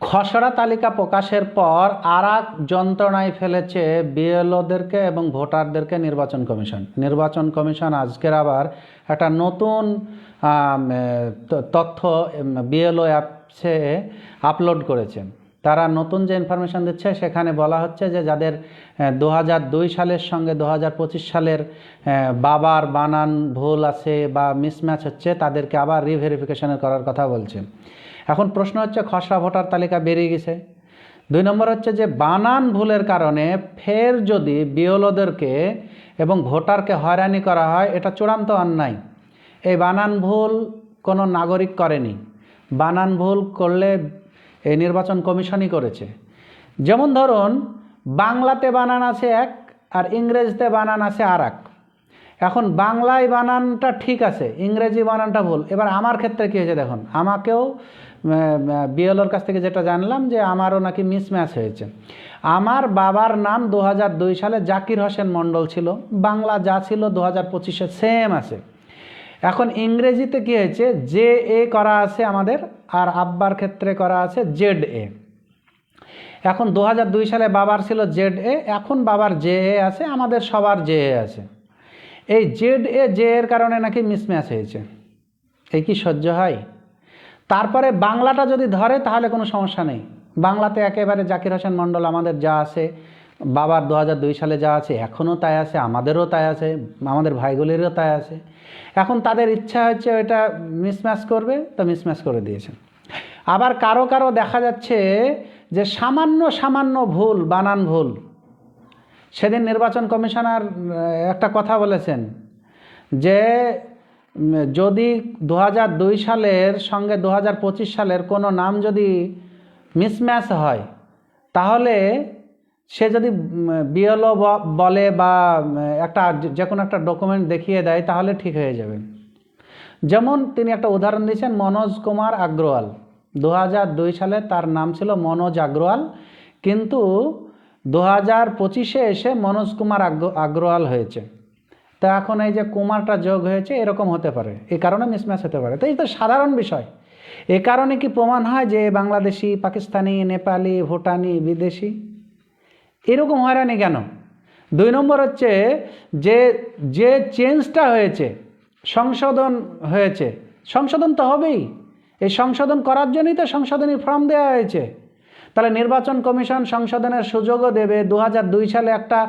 খসড়া তালিকা প্রকাশের পর আর এক যন্ত্রণায় ফেলেছে বিএলওদেরকে এবং ভোটারদেরকে নির্বাচন কমিশন। নির্বাচন কমিশন আজকের আবার একটা নতুন তথ্য বিএলও অ্যাপসে আপলোড করেছেন। তারা নতুন যে ইনফরমেশন দিচ্ছে, সেখানে বলা হচ্ছে যে যাদের দু সালের সঙ্গে দু সালের বাবার বানান ভুল আছে বা মিসম্যাচ হচ্ছে, তাদেরকে আবার রিভেরিফিকেশনের করার কথা বলছে। এখন প্রশ্ন হচ্ছে খসড়া ভোটার তালিকা বেরিয়ে গেছে। দুই নম্বর হচ্ছে যে বানান ভুলের কারণে ফের যদি বিওলোদেরকে এবং ভোটারকে হয়রানি করা হয়, এটা চূড়ান্ত অন্যায়। এই বানান ভুল কোনো নাগরিক করেনি। বানান ভুল করলে এই নির্বাচন কমিশনই করেছে। যেমন ধরুন, বাংলাতে বানান আছে এক আর ইংরেজিতে বানান আছে আর এক এখন বাংলায় বানানটা ঠিক আছে, ইংরেজি বানানটা ভুল। এবার আমার ক্ষেত্রে কী হয়েছে দেখুন, আমাকেও বিএলওর কাছ থেকে যেটা জানলাম যে আমারও নাকি মিসম্যাচ হয়েছে। আমার বাবার নাম দু সালে জাকির হোসেন মণ্ডল ছিল, বাংলা যা ছিল দু হাজার পঁচিশে সেম আছে। এখন ইংরেজিতে কী হয়েছে? জে এ করা আছে আমাদের, আর আব্বার ক্ষেত্রে করা আছে জেড এ। এখন দু সালে বাবার ছিল জেড এ, এখন বাবার জে এ আছে, আমাদের সবার জে এ আছে। এই জেড এ, জে এর কারণে নাকি মিসম্যাচ হয়েছে। এই কি সহ্য হয়? তারপরে বাংলাটা যদি ধরে, তাহলে কোনো সমস্যা নেই। বাংলাতে একেবারে জাকির হোসেন মণ্ডল আমাদের যা আছে, বাবার দু সালে যা আছে, এখনও তাই আছে, আমাদেরও তাই আছে, আমাদের ভাইগুলিরও তাই আছে। এখন তাদের ইচ্ছা হচ্ছে ওইটা মিসম্যাচ করবে, তো মিসম্যাচ করে দিয়েছে আবার কারও কারও দেখা যাচ্ছে যে সামান্য সামান্য ভুল, বানান ভুল। সেদিন নির্বাচন কমিশনার একটা কথা বলেছেন যে যদি দু সালের সঙ্গে দু সালের কোনো নাম যদি মিসম্যাচ হয়, তাহলে সে যদি বিএলও বলে বা একটা যে- কোনো একটা ডকুমেন্ট দেখিয়ে দেয়, তাহলে ঠিক হয়ে যাবে। যেমন তিনি একটা উদাহরণ দিয়েছেন, মনোজ কুমার আগ্রওয়াল। দু সালে তার নাম ছিল মনোজ আগ্রওয়াল, কিন্তু দু হাজার পঁচিশে এসে মনোজ কুমার আগ্র- আগ্রওয়াল হয়েছে। তো এখন এই যে কুমারটা যোগ হয়েছে, এরকম হতে পারে। এ কারণে মিসম্যাচ হতে পারে। তো এই তো সাধারণ বিষয়। এ কারণে কি প্রমাণ হয় যে বাংলাদেশি, পাকিস্তানি, নেপালি, ভুটানি, বিদেশি? এরকম হয়রানি কেন? দুই নম্বর হচ্ছে যে যে চেঞ্জটা হয়েছে, সংশোধন হয়েছে, সংশোধন তো হবেই। এই সংশোধন করার জন্যই তো সংশোধনী ফর্ম দেওয়া হয়েছে। তাহলে নির্বাচন কমিশন সংশোধনের সুযোগও দেবে। দু সালে একটা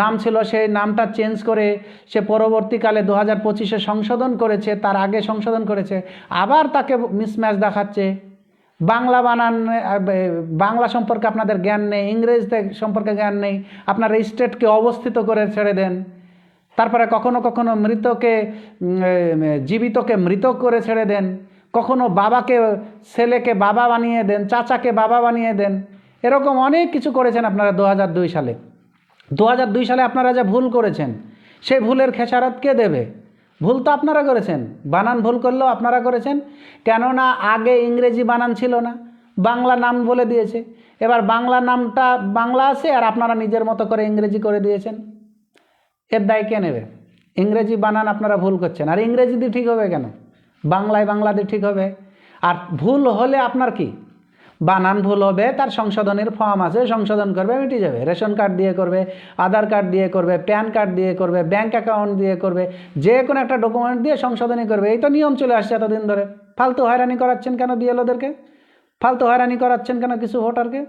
নাম ছিল, সেই নামটা চেঞ্জ করে সে পরবর্তীকালে দু হাজার পঁচিশে সংশোধন করেছে, তার আগে সংশোধন করেছে। আবার তাকে মিসম্যাচ দেখাচ্ছে। বাংলা বানান, বাংলা সম্পর্কে আপনাদের জ্ঞান নেই ইংরেজিতে সম্পর্কে জ্ঞান নেই, আপনার স্টেটকে অবস্থিত করে ছেড়ে দেন। তারপরে কখনো কখনো মৃতকে জীবিতকে মৃত করে ছেড়ে দেন। কখনো বাবাকে, ছেলেকে বাবা বানিয়ে দেন, চাচাকে বাবা বানিয়ে দেন, এরকম অনেক কিছু করেছেন আপনারা দু দুই সালে। দু দুই সালে আপনারা যা ভুল করেছেন, সেই ভুলের খেসারত কে দেবে? ভুল তো আপনারা করেছেন। বানান ভুল করলেও আপনারা করেছেন। কেননা আগে ইংরেজি বানান ছিল না। বাংলা নাম বলে দিয়েছে। এবার বাংলা নামটা বাংলা আছে আর আপনারা নিজের মতো করে ইংরেজি করে দিয়েছেন। এর দায় কে নেবে? ইংরেজি বানান আপনারা ভুল করছেন। আর ইংরেজি দিয়ে ঠিক হবে কেন? বাংলায় বাংলা দিয়ে ঠিক হবে। আর ভুল হলে আপনার কি? বানান ভুল হবে, তার সংশোধনের ফর্ম আছে, সংশোধন করবে, মিটে যাবে। রেশন কার্ড দিয়ে করবে, আধার কার্ড দিয়ে করবে প্যান কার্ড দিয়ে করবে ব্যাংক অ্যাকাউন্ট দিয়ে করবে, যে কোনো একটা ডকুমেন্ট দিয়ে সংশোধনী করবে। এই তো নিয়ম চলে আসছে এতদিন ধরে। ফালতু হয়রানি করাচ্ছেন কেন বিএলওদেরকে? ফালতু হয়রানি করাচ্ছেন কেন কিছু ভোটারকে?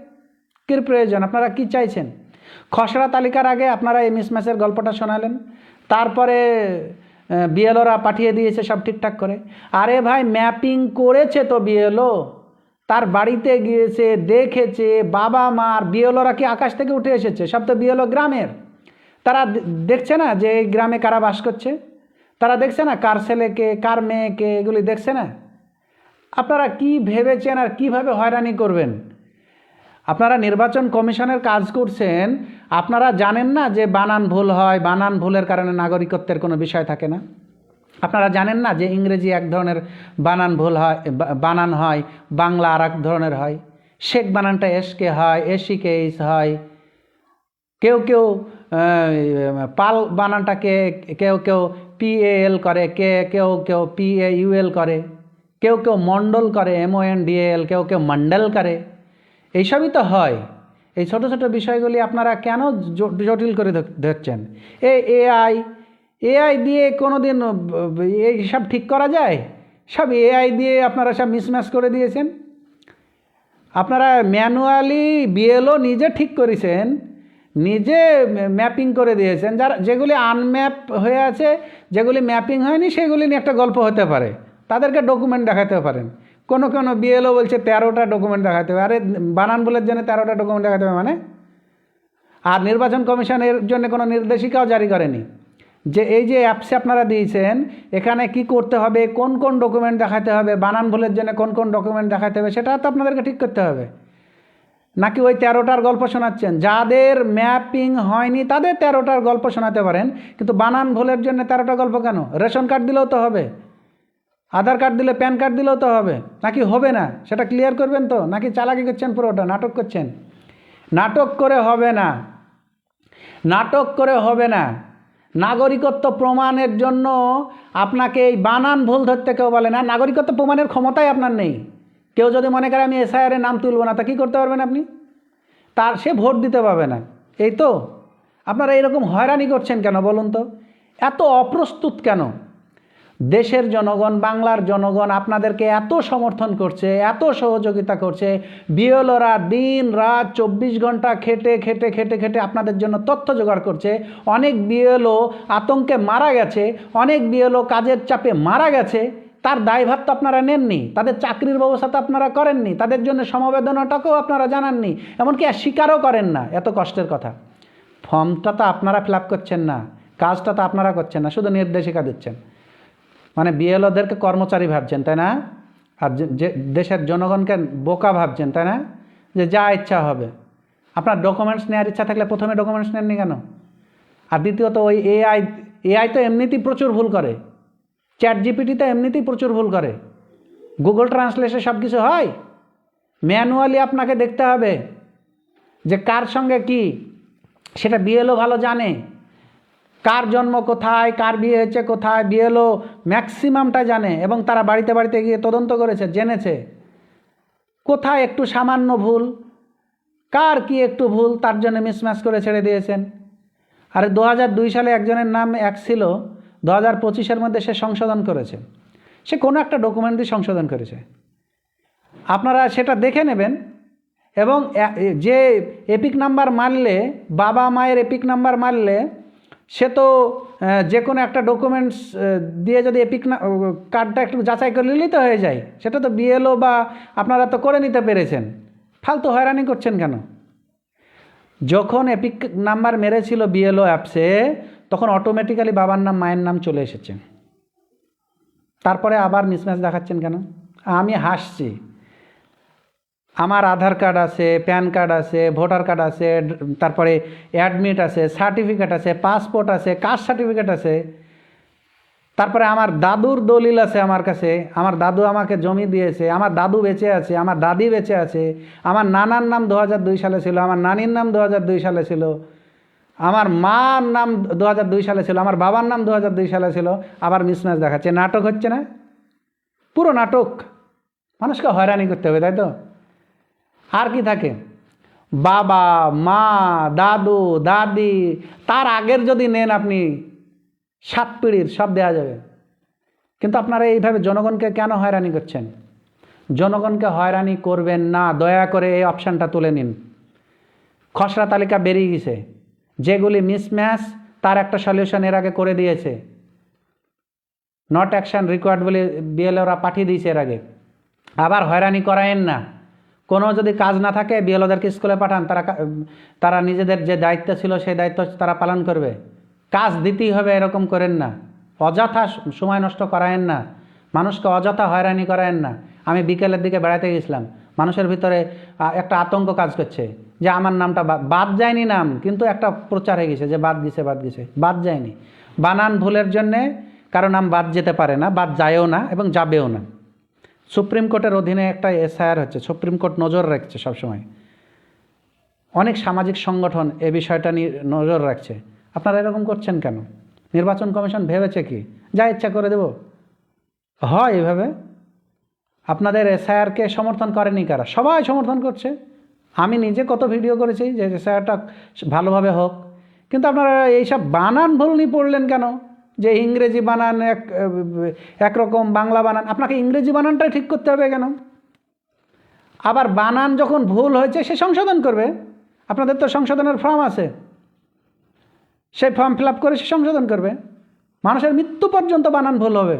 কী প্রয়োজন? আপনারা কি চাইছেন? খসড়া তালিকার আগে আপনারা এই মিসম্যাচের গল্পটা শোনালেন। তারপরে বিএলওরা পাঠিয়ে দিয়েছে সব ঠিকঠাক করে। আরে ভাই, ম্যাপিং করেছে তো বিএলও। তার বাড়িতে গিয়েছে, দেখেছে, বাবা মার বিএলওরা কি আকাশ থেকে উঠে এসেছে? সব তো বিএলও গ্রামের। তারা দেখছে না যে এই গ্রামে কারা বাস করছে? তারা দেখছে না কার ছেলেকে, কার মেয়েকে, এগুলি দেখছে না? আপনারা কি ভেবেছেন আর কীভাবে হয়রানি করবেন? আপনারা নির্বাচন কমিশনের কাজ করছেন আপনারা জানেন না যে বানান ভুল হয়, বানান ভুলের কারণে নাগরিকত্বের কোনো বিষয় থাকে না? আপনারা জানেন না যে ইংরেজি এক ধরনের বানান ভুল হয় বানান হয়, বাংলা আর এক ধরনের হয়? শেখ বানানটা এসকে হয়, এসিকে এইস হয়। কেউ কেউ পাল বানানটাকে কেউ কেউ পিএল করে, কে, কেউ কেউ পিএ ইউএল করে। কেউ কেউ মণ্ডল করে এমও এন ডিএল কেউ কেউ মণ্ডল করে। এইসবই তো হয়। এই ছোট ছোট বিষয়গুলি আপনারা কেন জটিল করে ধর- ধরছেন? এ এআই এআই দিয়ে কোনো দিন এইসব ঠিক করা যায়? সব এআই দিয়ে আপনারা সব মিসম্যাচ করে দিয়েছেন? আপনারা ম্যানুয়ালি বিএলও নিজে ঠিক করেছেন, নিজে ম্যাপিং করে দিয়েছেন। যারা, যেগুলি আনম্যাপ হয়ে আছে, যেগুলি ম্যাপিং হয়নি, সেগুলি নিয়ে একটা গল্প হতে পারে। তাদেরকে ডকুমেন্ট দেখাতে পারেন। কোনো কোনো বিএলও বলছে তেরোটা ডকুমেন্ট দেখাতে হবে। আরে বানান বলের জন্য তেরোটা ডকুমেন্ট দেখাতে হবে মানে? আর নির্বাচন কমিশনের জন্য কোনো নির্দেশিকাও জারি করেনি। যে এই যে অ্যাপসে আপনারা দিয়েছেন, এখানে কি করতে হবে, কোন কোন ডকুমেন্ট দেখাতে হবে, বানান ভুলের জন্য কোন কোন ডকুমেন্ট দেখাতে হবে, সেটা তো আপনাদেরকে ঠিক করতে হবে। নাকি ওই তেরোটার গল্প শোনাচ্ছেন? যাদের ম্যাপিং হয়নি তাদের তেরোটার গল্প শোনাতে পারেন, কিন্তু বানান ভুলের জন্য তেরোটা গল্প কেন? রেশন কার্ড দিলেও তো হবে। আধার কার্ড দিলে প্যান কার্ড দিলেও তো হবে। নাকি হবে না? সেটা ক্লিয়ার করবেন তো? নাকি চালাকি করছেন পুরোটা? নাটক করছেন? নাটক করে হবে না। নাটক করে হবে না। নাগরিকত্ব প্রমাণের জন্য আপনাকে এই বানান ভুল ধরতে কেউ বলে না। নাগরিকত্ব প্রমাণের ক্ষমতাই আপনার নেই। কেউ যদি মনে করে আমি এসআইআর নাম তুলব না, তা কী করতে পারবেন আপনি? তার সে ভোট দিতে পারবে না। এই তো? আপনারা এরকম হয়রানি করছেন কেন বলুন তো? এত অপ্রস্তুত কেন? দেশের জনগণ, বাংলার জনগণ আপনাদেরকে এত সমর্থন করছে, এত সহযোগিতা করছে, বিএলওরা দিন রাত চব্বিশ ঘণ্টা খেটে খেটে খেটে খেটে আপনাদের জন্য তথ্য জোগাড় করছে। অনেক বিএলও আতঙ্কে মারা গেছে, অনেক বিএলও কাজের চাপে মারা গেছে। তার দায়ভার তো আপনারা নেননি, তাদের চাকরির ব্যবস্থা তো আপনারা করেননি, তাদের জন্য সমবেদনাটাকেও আপনারা জানাননি, এমনকি আর স্বীকারও করেন না, এত কষ্টের কথা। ফর্মটা তো আপনারা ফিল করছেন না, কাজটা তো আপনারা করছেন না, শুধু নির্দেশিকা দিচ্ছেন। মানে বিএলওদেরকে কর্মচারী ভাবছেন, তাই না? আর যে- দেশের জনগণকে বোকা ভাবছেন, তাই না? যে যা ইচ্ছা হবে। আপনার ডকুমেন্টস নেওয়ার ইচ্ছা থাকলে প্রথমে ডকুমেন্টস নেননি কেন? আর দ্বিতীয়ত ওই এআই এআই তো এমনিতেই প্রচুর ভুল করে। চ্যাট জিপিটি তো এমনিতেই প্রচুর ভুল করে। গুগল ট্রান্সলেশে সব কিছু হয়। ম্যানুয়ালি আপনাকে দেখতে হবে যে কার সঙ্গে কি। সেটা বিএলও ভালো জানে। কার জন্ম কোথায়, কার বিয়ে হয়েছে কোথায় বিএলও ম্যাক্সিমামটা জানে এবং তারা বাড়িতে বাড়িতে গিয়ে তদন্ত করেছে, জেনেছে। কোথায় একটু সামান্য ভুল? কার কি একটু ভুল? তার জন্য মিসম্যাচ করে ছেড়ে দিয়েছেন। আর দু দুই সালে একজনের নাম এক ছিল, দু হাজার পঁচিশের মধ্যে সে সংশোধন করেছে। সে কোনো একটা ডকুমেন্ট দিয়ে সংশোধন করেছে। আপনারা সেটা দেখে নেবেন এবং যে এপিক নাম্বার মারলে বাবা মায়ের এপিক নাম্বার মারলে সে তো যে কোনো একটা ডকুমেন্টস দিয়ে যদি এপিক না কার্ডটা একটু যাচাই করে নিলেই তো হয়ে যায়। সেটা তো বিএলও বা আপনারা তো করে নিতে পেরেছেন। ফালতু হয়রানি করছেন কেন? যখন এপিক নাম্বার মেরেছিল বিএলও অ্যাপসে তখন অটোমেটিক্যালি বাবার নাম, মায়ের নাম চলে এসেছে। তারপরে আবার মিসম্যাচ দেখাচ্ছেন কেন? আমি হাসছি। আমার আধার কার্ড আছে, প্যান কার্ড আছে, ভোটার কার্ড আছে, তারপরে অ্যাডমিট আছে, সার্টিফিকেট আছে, পাসপোর্ট আছে, কাস্ট সার্টিফিকেট আছে। তারপরে আমার দাদুর দলিল আছে আমার কাছে। আমার দাদু আমাকে জমি দিয়েছে, আমার দাদু বেঁচে আছে, আমার দাদি বেঁচে আছে, আমার নানার নাম দু দুই সালে ছিল, আমার নানির নাম দু দুই সালে ছিল, আমার মার নাম দু দুই সালে ছিল, আমার বাবার নাম দু দুই সালে ছিল, আবার মিসম্যাচ দেখাচ্ছে। নাটক হচ্ছে না? পুরো নাটক। মানুষকে হয়রানি করতে হবে, তাই তো? আর কি থাকে? বাবা, মা, দাদু, দাদি, তার আগের যদি নেন আপনি, সাত পিঢ়ির সব দেওয়া যাবে। কিন্তু আপনারা এইভাবে জনগণকে কেন হয়রানি করছেন? জনগণকে হয়রানি করবেন না, দয়া করে এই অপশানটা তুলে নিন। খসড়া তালিকা বেরিয়ে গেছে। যেগুলি মিসম্যাচ তার একটা সলিউশন এর আগে করে দিয়েছে। নট অ্যাকশন রিকোয়ার্ড বলে বিএলওরা পাঠিয়ে দিয়েছে এর আগে। আবার হয়রানি করায়েন না। কোনো যদি কাজ না থাকে, বিএলওদেরকে স্কুলে পাঠান, তারা তারা নিজেদের যে দায়িত্ব ছিল, সেই দায়িত্ব তারা পালন করবে। কাজ দিতেই হবে, এরকম করেন না। অযথা সময় নষ্ট করায়েন না। মানুষকে অযথা হয়রানি করায়েন না। আমি বিকেলের দিকে বেড়াতে গেছিলাম। মানুষের ভিতরে একটা আতঙ্ক কাজ করছে যে আমার নামটা বাদ যায়নি নাম, কিন্তু একটা প্রচার হয়ে গেছে যে বাদ দিছে বাদ দিছে। বাদ যায়নি। বানান ভুলের জন্যে কারও নাম বাদ যেতে পারে না, বাদ যায়ও না এবং যাবেও না। সুপ্রিম কোর্টের অধীনে একটা এসআইআর হচ্ছে, সুপ্রিম কোর্ট নজর রাখছে সবসময়। অনেক সামাজিক সংগঠন এ বিষয়টা নিয়ে নজর রাখছে। আপনারা এরকম করছেন কেন? নির্বাচন কমিশন ভেবেছে কি? যা ইচ্ছা করে দেব। হয় এভাবে। আপনাদের এসআইআরকে সমর্থন করেনি কারা? সবাই সমর্থন করছে। আমি নিজে কত ভিডিও করেছি যে এসআইআরটা ভালোভাবে হোক। কিন্তু আপনারা এইসব বানান ভুল নিয়ে পড়লেন কেন? যে ইংরেজি বানান এক, একরকম বাংলা বানান, আপনাকে ইংরেজি বানানটাই ঠিক করতে হবে কেন? আবার বানান যখন ভুল হয়েছে, সে সংশোধন করবে। আপনাদের তো সংশোধনের ফর্ম আছে। সেই ফর্ম ফিল করে সে সংশোধন করবে। মানুষের মৃত্যু পর্যন্ত বানান ভুল হবে।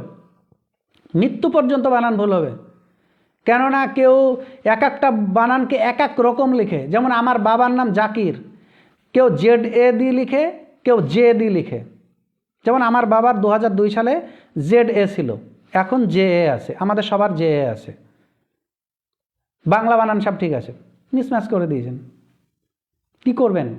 মৃত্যু পর্যন্ত বানান ভুল হবে। কেননা কেউ এক একটা বানানকে এক এক রকম লিখে, যেমন আমার বাবার নাম জাকির, কেউ জেড এ দি লিখে, কেউ জে দিয়ে লিখে। যেমন আমার বাবার দু দুই সালে জেড এ ছিল। এখন জে এ আছে। আমাদের সবার জে এ আছে। বাংলা বানান সব ঠিক আছে। মিসম্যাচ করে দিয়েছেন। কি করবেন?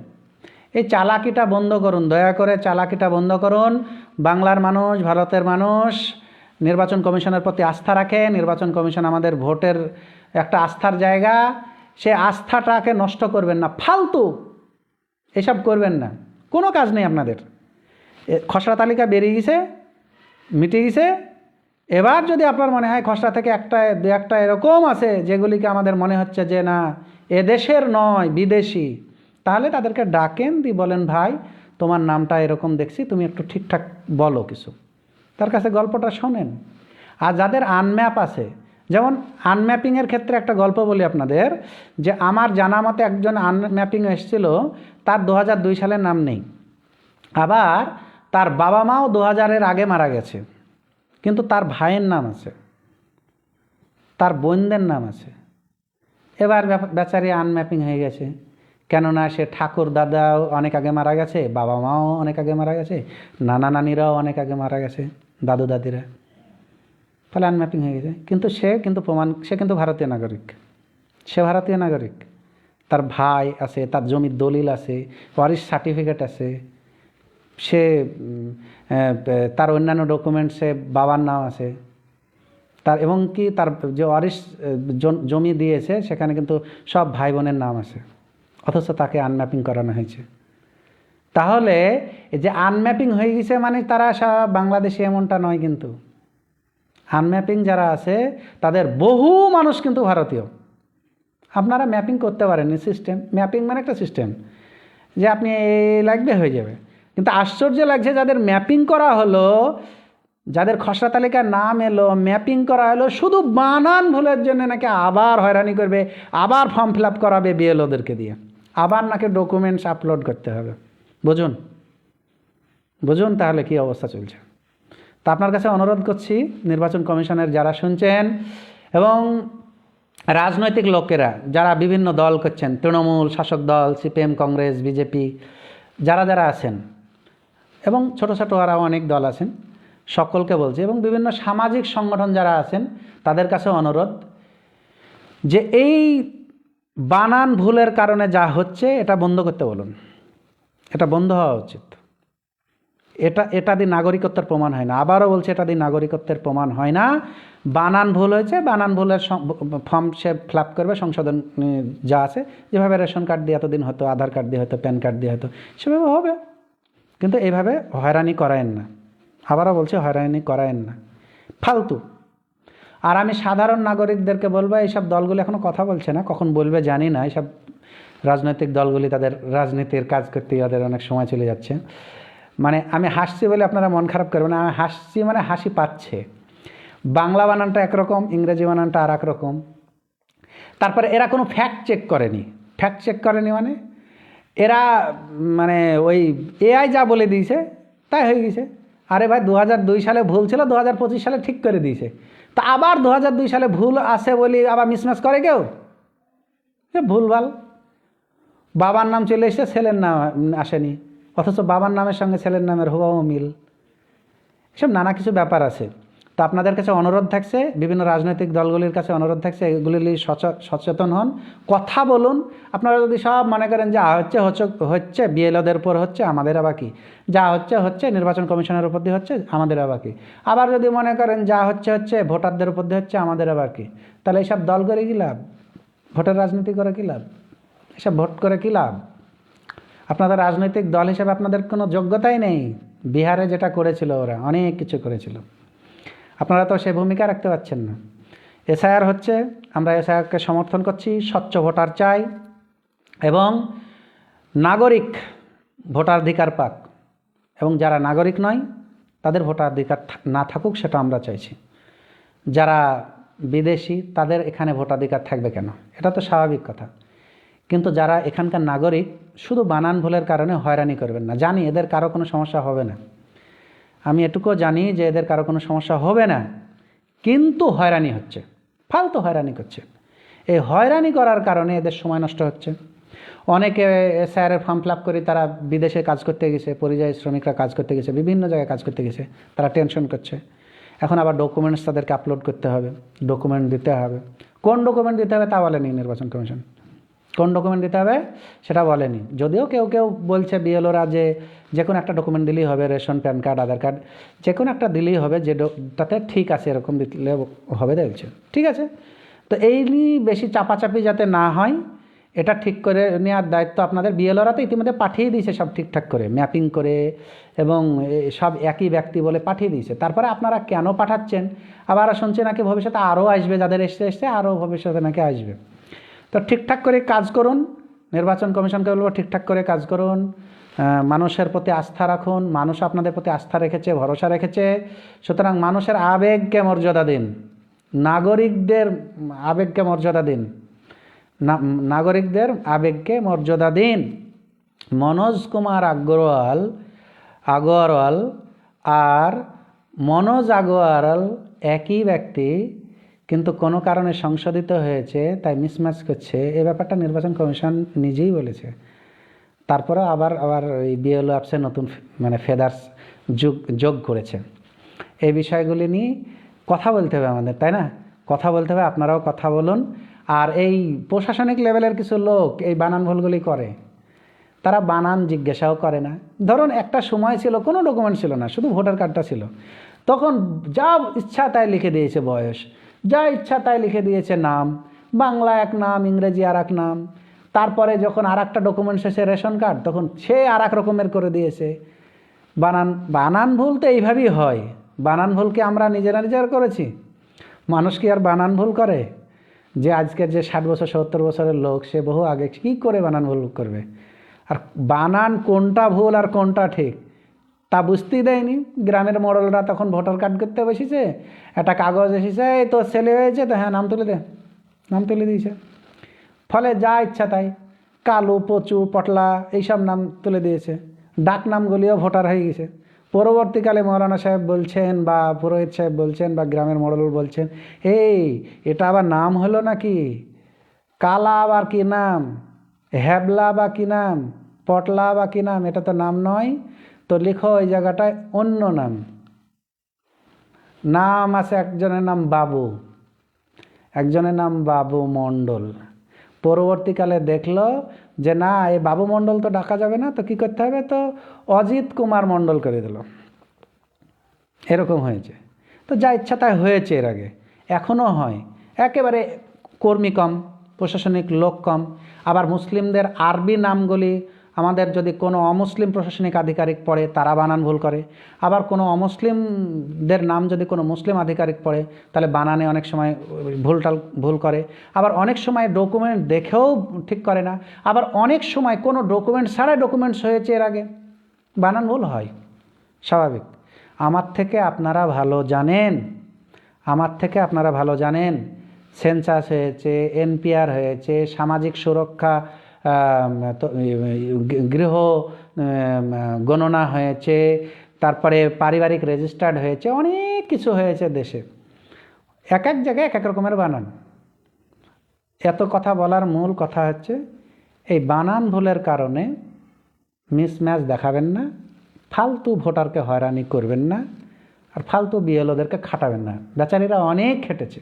এই চালাকিটা বন্ধ করুন। দয়া করে চালাকিটা বন্ধ করুন। বাংলার মানুষ, ভারতের মানুষ, নির্বাচন কমিশনের প্রতি আস্থা রাখে নির্বাচন কমিশন আমাদের ভোটের একটা আস্থার জায়গা। সে আস্থাটাকে নষ্ট করবেন না। ফালতু! এসব করবেন না। কোনো কাজ নেই আপনাদের। খসড়া তালিকা বেরিয়ে গেছে মিটে গেছে। এবার যদি আপনার মনে হয় খসড়া থেকে একটা, দু একটা এরকম আছে যেগুলিকে আমাদের মনে হচ্ছে যে না, এ দেশের নয়, বিদেশি, তাহলে তাদেরকে ডাকেন, দি বলেন, ভাই, তোমার নামটা এরকম দেখছি, তুমি একটু ঠিকঠাক বলো কিছু। তার কাছে গল্পটা শোনেন। আর যাদের আনম্যাপ আছে, যেমন আনম্যাপিংয়ের ক্ষেত্রে একটা গল্প বলি আপনাদের, যে আমার জানা মতে একজন আনম্যাপিং এসেছিল, তার দু সালের নাম নেই। আবার তার বাবা মাও দু হাজারের আগে মারা গেছে। কিন্তু তার ভাইয়ের নাম আছে। তার বোনদের নাম আছে। এবার বেচারি আনম্যাপিং হয়ে গেছে। কেননা সে ঠাকুর দাদাও অনেক আগে মারা গেছে, বাবা মাও অনেক আগে মারা গেছে, নানা নানিরাও অনেক আগে মারা গেছে, দাদু দাদিরা। ফলে আনম্যাপিং হয়ে গেছে। কিন্তু সে কিন্তু প্রমাণ, সে কিন্তু ভারতীয় নাগরিক। সে ভারতীয় নাগরিক। তার ভাই আছে, তার জমির দলিল আছে ওয়ারিশ সার্টিফিকেট আছে। সে তার অন্যান্য ডকুমেন্টসে বাবার নাম আছে। তার, এবং কি তার যে জ- জমি দিয়েছে, সেখানে কিন্তু সব ভাই বোনের নাম আছে। অথচ তাকে আনম্যাপিং করানো হয়েছে। তাহলে যে আনম্যাপিং হয়ে গেছে মানে তারা সব বাংলাদেশি এমনটা নয় কিন্তু। আনম্যাপিং যারা আছে, তাদের বহু মানুষ কিন্তু ভারতীয়। আপনারা ম্যাপিং করতে পারেন সিস্টেম ম্যাপিং মানে একটা সিস্টেম যে আপনি লাগবে হয়ে যাবে। কিন্তু আশ্চর্য লাগছে যাদের ম্যাপিং করা হলো, যাদের খসড়া তালিকার নাম এলো, ম্যাপিং করা হলো, শুধু বানান ভুলের জন্য নাকি আবার হয়রানি করবে, আবার ফর্ম ফিল আপ করাবে বিএলওদেরকে দিয়ে। আবার নাকি ডকুমেন্টস আপলোড করতে হবে। বুঝুন বুঝুন তাহলে কি অবস্থা চলছে। তা আপনার কাছে অনুরোধ করছি, নির্বাচন কমিশনের যারা শুনছেন এবং রাজনৈতিক লোকেরা, যারা বিভিন্ন দল করছেন, তৃণমূল শাসক দল, সিপিএম, কংগ্রেস, বিজেপি, যারা যারা আছেন এবং ছোট ছোট আরও অনেক দল আছেন। সকলকে বলছি এবং বিভিন্ন সামাজিক সংগঠন যারা আছেন, তাদের কাছে অনুরোধ যে এই বানান ভুলের কারণে যা হচ্ছে, এটা বন্ধ করতে বলুন। এটা বন্ধ হওয়া উচিত। এটা এটা দিয়ে নাগরিকত্বের প্রমাণ হয় না। আবারও বলছে, এটা দিয়ে নাগরিকত্বের প্রমাণ হয় না। বানান ভুল হয়েছে, বানান ভুলের ফর্ম সে ফিল আপ করবে, সংশোধন যা আছে। যেভাবে রেশন কার্ড দিয়ে এতদিন হতো, আধার কার্ড দিয়ে হতো, প্যান কার্ড দিয়ে হতো, সেভাবে হবে। কিন্তু এইভাবে হয়রানি করায়েন না। আবারও বলছে, হয়রানি করায়েন না। ফালতু। আর আমি সাধারণ নাগরিকদেরকে বলব, এইসব দলগুলি এখনও কথা বলছে না, কখন বলবে জানি না। এইসব রাজনৈতিক দলগুলি তাদের রাজনীতির কাজ করতে ওদের অনেক সময় চলে যাচ্ছে। মানে আমি হাসছি বলে আপনারা মন খারাপ করবেন আমি হাসছি মানে হাসি পাচ্ছে। বাংলা বানানটা একরকম, ইংরেজি বানানটা আর এক রকম। তারপরে এরা কোনো ফ্যাক্ট চেক করেনি। ফ্যাক্ট চেক করেনি মানে? এরা মানে ওই এআই যা বলে দিয়েছে, তাই হয়ে গেছে। আরে ভাই দু সালে ভুল ছিল দু হাজার পঁচিশ সালে ঠিক করে দিয়েছে। তা আবার দু সালে ভুল আসে বলি আবার মিসম্যাচ করে কেউ? এ ভুলভাল। বাবার নাম চলে এসেছে, ছেলের নাম আসেনি। অথচ বাবার নামের সঙ্গে ছেলের নামের হুবাহু মিল। এসব নানা কিছু ব্যাপার আছে। তো আপনাদের কাছে অনুরোধ থাকছে, বিভিন্ন রাজনৈতিক দলগুলির কাছে অনুরোধ থাকছে এগুলি সচ- সচেতন হন। কথা বলুন, আপনারা যদি সব মনে করেন যা হচ্ছে হচ্ছে বিএলওদের উপর হচ্ছে, আমাদের আবার কি? যা হচ্ছে হচ্ছে, নির্বাচন কমিশনের উপর দিয়ে হচ্ছে, আমাদের আবার কি? আবার যদি মনে করেন যা হচ্ছে হচ্ছে, ভোটারদের উপর দিয়ে হচ্ছে, আমাদের আবার কি? তাহলে এইসব দল করে কী লাভ? ভোটের রাজনীতি করে কী লাভ? এসব ভোট করে কী লাভ? আপনাদের রাজনৈতিক দল হিসেবে আপনাদের কোনো যোগ্যতাই নেই। বিহারে যেটা করেছিল ওরা, অনেক কিছু করেছিল। আপনারা তো সে ভূমিকা রাখতে পারছেন না। এসআইআর হচ্ছে, আমরা এসআইআরকে সমর্থন করছি, স্বচ্ছ ভোটার চাই এবং নাগরিক ভোটাধিকার পাক এবং যারা নাগরিক নয়, তাদের ভোটাধিকার না থাকুক সেটা আমরা চাইছি। যারা বিদেশি, তাদের এখানে ভোটাধিকার থাকবে কেন? এটা তো স্বাভাবিক কথা। কিন্তু যারা এখানকার নাগরিক, শুধু বানান ভুলের কারণে হয়রানি করবেন না। জানি এদের কারও কোনো সমস্যা হবে না। আমি এটুকুও জানি যে এদের কারও কোনো সমস্যা হবে না, কিন্তু হয়রানি হচ্ছে, ফালতু হয়রানি করছে। এই হয়রানি করার কারণে এদের সময় নষ্ট হচ্ছে। অনেকে স্যারের ফর্ম ফিল করে তারা বিদেশে কাজ করতে গেছে, পরিযায়ী শ্রমিকরা কাজ করতে গেছে, বিভিন্ন জায়গায় কাজ করতে গেছে, তারা টেনশন করছে। এখন আবার ডকুমেন্টস তাদেরকে আপলোড করতে হবে ডকুমেন্ট দিতে হবে। কোন ডকুমেন্ট দিতে হবে তা বলেনি নির্বাচন কমিশন। কোন ডকুমেন্ট দিতে হবে? সেটা বলেনি। যদিও কেউ কেউ বলছে বিএলওরা যে যে কোনো একটা ডকুমেন্ট দিলেই হবে, ration, PAN card, Aadhaar card যে কোনো একটা দিলেই হবে যে তাতে ঠিক আছে, এরকম দিলে হবে দেখছে ঠিক আছে? তো এই নিয়ে বেশি চাপাচাপি যাতে না হয়, এটা ঠিক করে নেওয়ার দায়িত্ব আপনাদের। বিএলওরা তো ইতিমধ্যে পাঠিয়ে দিয়েছে সব ঠিকঠাক করে, ম্যাপিং করে এবং সব একই ব্যক্তি বলে পাঠিয়ে দিয়েছে। তারপরে আপনারা কেন পাঠাচ্ছেন? আবার শুনছি নাকি ভবিষ্যতে আরও আসবে, যাদের এসছে এসছে, আরও ভবিষ্যতে নাকি আসবে। তো ঠিকঠাক করে কাজ করুন, নির্বাচন কমিশনকে বলব ঠিকঠাক করে কাজ করুন মানুষের প্রতি আস্থা রাখুন, মানুষ আপনাদের প্রতি আস্থা রেখেছে, ভরসা রেখেছে, সুতরাং মানুষের আবেগকে মর্যাদা দিন, নাগরিকদের আবেগকে মর্যাদা দিন নাগরিকদের আবেগকে মর্যাদা দিন। মনোজ কুমার আগরওয়াল আগরওয়াল আর মনোজ আগরওয়াল একই ব্যক্তি কিন্তু কোনো কারণে সংশোধিত হয়েছে, তাই মিসম্যাচ করছে। এ ব্যাপারটা নির্বাচন কমিশন নিজেই বলেছে। তারপরে আবার আবার এই বিএলও অ্যাপসে নতুন মানে ফেদার্স যোগ যোগ করেছে। এই বিষয়গুলি নিয়ে কথা বলতে হবে আমাদের, তাই না? কথা বলতে হবে, আপনারাও কথা বলুন। আর এই প্রশাসনিক লেভেলের কিছু লোক এই বানান ভুলগুলি করে। তারা বানান জিজ্ঞাসাও করে না। ধরুন একটা সময় ছিল, কোনো ডকুমেন্ট ছিল না, শুধু ভোটার কার্ডটা ছিল। তখন যা ইচ্ছা তাই লিখে দিয়েছে বয়স। যা ইচ্ছা তাই লিখে দিয়েছে নাম। বাংলা এক নাম, ইংরেজি আর এক নাম। তারপরে যখন আর একটা ডকুমেন্টস এসে রেশন কার্ড তখন সে আর এক রকমের করে দিয়েছে। বানান বানান ভুল তো এইভাবেই হয়। বানান ভুলকে আমরা নিজেরা নিজেরা করেছি। মানুষ কি আর বানান ভুল করে? যে আজকের যে ষাট বছর, সত্তর বছরের লোক, সে বহু আগে কী করে বানান ভুল করবে? আর বানান কোনটা ভুল আর কোনটা ঠিক? তা বুঝতেই দেয়নি। গ্রামের মোড়লরা তখন ভোটার কার্ড করতে বসেছে, একটা কাগজ এসেছে, এই তোর ছেলে হয়েছে তো হ্যাঁ নাম তুলে দে, নাম তুলে দিয়েছে। ফলে যা ইচ্ছা তাই, কালু, পচু, পটলা, এইসব নাম তুলে দিয়েছে। ডাক নামগুলিও ভোটার হয়ে গেছে। পরবর্তীকালে মৌলানা সাহেব বলছেন বা পুরোহিত সাহেব বলছেন বা গ্রামের মোড়ল বলছেন, এই, এটা আবার নাম হলো নাকি? কালা আবার কি নাম? হ্যাবলা বা কি নাম? পটলা বা কি নাম? এটা তো নাম নয়। তো লিখো ওই জায়গাটায় অন্য নাম। নাম আছে একজনের নাম বাবু। একজনের নাম বাবু মণ্ডল। পরবর্তীকালে দেখল যে না, এই বাবু মণ্ডল তো ডাকা যাবে না, তো কি করতে হবে? তো অজিত কুমার মণ্ডল করে দিল। এরকম হয়েছে। তো যা ইচ্ছা তাই হয়েছে এর আগে। এখনও হয়। একেবারে কর্মী কম, প্রশাসনিক লোক কম। আবার মুসলিমদের আরবি নামগুলি আমাদের যদি কোনো অমুসলিম প্রশাসনিক আধিকারিক পড়ে, তারা বানান ভুল করে। আবার কোনো অমুসলিমদের নাম যদি কোনো মুসলিম আধিকারিক পড়ে, তাহলে বানানে অনেক সময় ভুলটাল ভুল করে। আবার অনেক সময় ডকুমেন্ট দেখেও ঠিক করে না। আবার অনেক সময় কোনো ডকুমেন্ট ছাড়াই ডকুমেন্টস হয়েছে এর আগে। বানান ভুল হয়। স্বাভাবিক। আমার থেকে আপনারা ভালো জানেন। আমার থেকে আপনারা ভালো জানেন। সেন্সাস হয়েছে, এনপিআর হয়েছে, সামাজিক সুরক্ষা গৃহ গণনা হয়েছে, তারপরে পারিবারিক রেজিস্টার্ড হয়েছে, অনেক কিছু হয়েছে দেশে। এক এক জায়গায় এক এক রকমের বানান। এত কথা বলার মূল কথা হচ্ছে, এই বানান ভুলের কারণে মিসম্যাচ দেখাবেন না, ফালতু ভোটারকে হয়রানি করবেন না, আর ফালতু বিএলওদেরকে খাটাবেন না। বেচারিরা অনেক খেটেছে।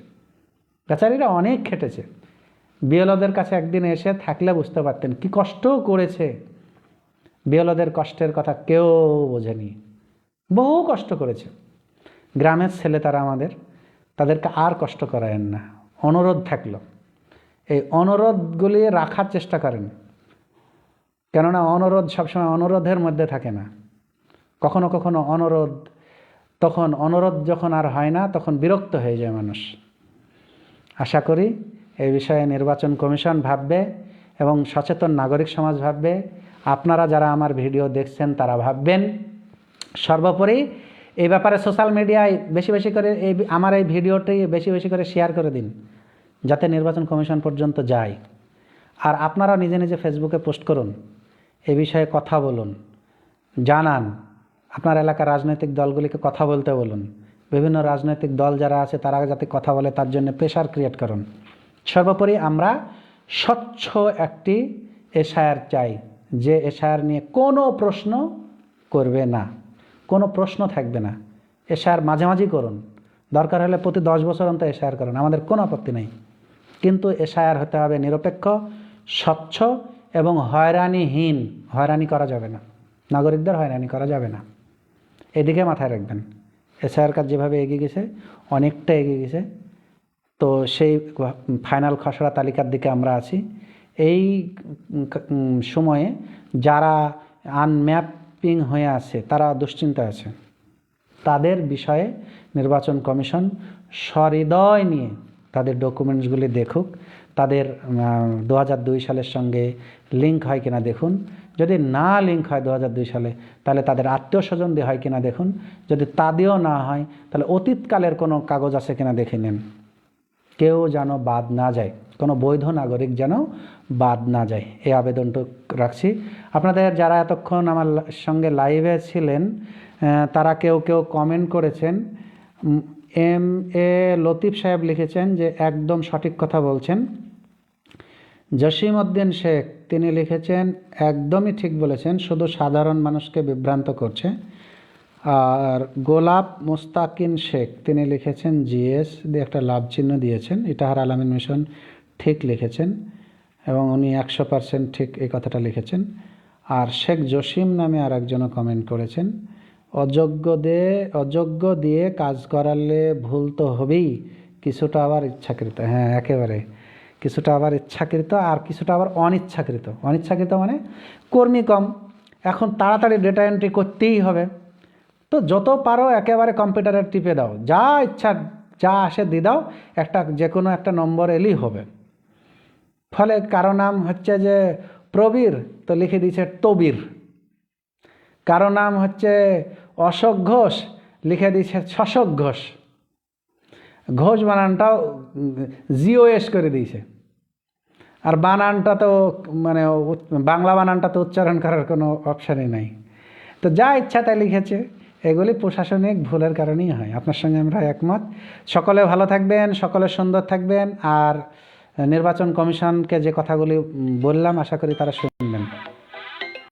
বেচারিরা অনেক খেটেছে। বিএলওদের কাছে একদিন এসে থাকলে বুঝতে পারতেন কি কষ্ট করেছে। বিএলওদের কষ্টের কথা কেউ বোঝেনি। বহু কষ্ট করেছে। গ্রামের ছেলে তারা আমাদের, তাদেরকে আর কষ্ট করায়েন না। অনুরোধ থাকল। এই অনুরোধগুলি রাখার চেষ্টা করেন। কেননা অনুরোধ সবসময় অনুরোধের মধ্যে থাকে না। কখনো কখনো অনুরোধ, তখন অনুরোধ যখন আর হয় না, তখন বিরক্ত হয়ে যায় মানুষ। আশা করি এই বিষয়ে নির্বাচন কমিশন ভাববে এবং সচেতন নাগরিক সমাজ ভাববে। আপনারা যারা আমার ভিডিও দেখছেন, তারা ভাববেন। সর্বোপরি এই ব্যাপারে সোশ্যাল মিডিয়ায় বেশি বেশি করে এই আমার এই ভিডিওটি বেশি বেশি করে শেয়ার করে দিন, যাতে নির্বাচন কমিশন পর্যন্ত যায়। আর আপনারা নিজে নিজে ফেসবুকে পোস্ট করুন, এ বিষয়ে কথা বলুন, জানান। আপনার এলাকার রাজনৈতিক দলগুলিকে কথা বলতে বলুন। বিভিন্ন রাজনৈতিক দল যারা আছে, তারা যাতে কথা বলে, তার জন্য প্রেশার ক্রিয়েট করুন। সর্বোপরি আমরা স্বচ্ছ একটি এশায়ার চাই। যে এশায়ার নিয়ে কোনো প্রশ্ন করবে না। কোনো প্রশ্ন থাকবে না। এশায়ার মাঝামাঝি করুন। দরকার হলে প্রতি দশ বছর অন্তর এশায়ার করুন। আমাদের কোনো আপত্তি নেই। কিন্তু এশায়ার হতে হবে নিরপেক্ষ, স্বচ্ছ এবং হয়রানিহীন। হয়রানি করা যাবে না। নাগরিকদের হয়রানি করা যাবে না। এদিকে মাথায় রাখবেন। এসআইআর কাজ যেভাবে এগিয়ে গেছে, অনেকটা এগিয়ে গেছে। তো সেই ফাইনাল খসড়া তালিকার দিকে আমরা আছি। এই সময়ে যারা আনম্যাপিং হয়ে আছে, তারা দুশ্চিন্তা আছে। তাদের বিষয়ে নির্বাচন কমিশন সহৃদয় নিয়ে তাদের ডকুমেন্টসগুলি দেখুক। তাদের দু সালের সঙ্গে লিঙ্ক হয় কিনা দেখুন। যদি না লিঙ্ক হয় দু সালে, তাহলে তাদের আত্মীয় স্বজন দিয়ে হয় কিনা দেখুন। যদি তা দিয়েও না হয়, তাহলে অতীতকালের কোনো কাগজ আছে কিনা দেখে নেন। কেউ যেন বাদ না যায়, কোনো বৈধ নাগরিক যেন বাদ না যায়। এই আবেদনটুক রাখছি। আপনাদের যারা এতক্ষণ আমার সঙ্গে লাইভে ছিলেন তারা কেউ কেউ কমেন্ট করেছেন। এম এ লতিফ সাহেব লিখেছেন যে একদম সঠিক কথা বলছেন। জসিম উদ্দিন শেখ, তিনি লিখেছেন, একদমই ঠিক বলেছেন, শুধু সাধারণ মানুষকে বিভ্রান্ত করছে। আর গোলাপ মোস্তাকিন শেখ, তিনি লিখেছেন জিএস দিয়ে একটা লাভ চিহ্ন দিয়েছেন ইটাহার আলামিন মিশন ঠিক লিখেছেন এবং উনি একশো পার্সেন্ট ঠিক এই কথাটা লিখেছেন। আর শেখ জসিম নামে আর একজনও কমেন্ট করেছেন, অযোগ্য দিয়ে অযোগ্য দিয়ে কাজ করালে ভুল তো হবেই, কিছুটা আবার ইচ্ছাকৃত। হ্যাঁ একেবারে। কিছুটা আবার ইচ্ছাকৃত আর কিছুটা আবার অনিচ্ছাকৃত। অনিচ্ছাকৃত মানে কর্মী কম। এখন তাড়াতাড়ি ডেটা এন্ট্রি করতেই হবে। তো যত পারো একেবারে কম্পিউটারে টিপে দাও। যা ইচ্ছা, যা আসে দিয়ে দাও। একটা যে কোনো একটা নম্বর এলেই হবে। ফলে কারও নাম হচ্ছে যে প্রবীর, তো লিখে দিয়েছে তবির। কারও নাম হচ্ছে অশোক ঘোষ, লিখে দিয়েছে শশক ঘোষ। ঘোষ বানানটাও জিও এস করে দিয়েছে। আর বানানটা তো মানে বাংলা বানানটা তো উচ্চারণ করার কোনো অপশানই নাই। তো যা ইচ্ছা তাই লিখেছে। এগুলি প্রশাসনিক ভুলের কারণেই হয়। আপনার সঙ্গে আমরা একমত। সকলে ভালো থাকবেন, সকলে সুন্দর থাকবেন, আর নির্বাচন কমিশনকে যে কথাগুলি বললাম, আশা করি তারা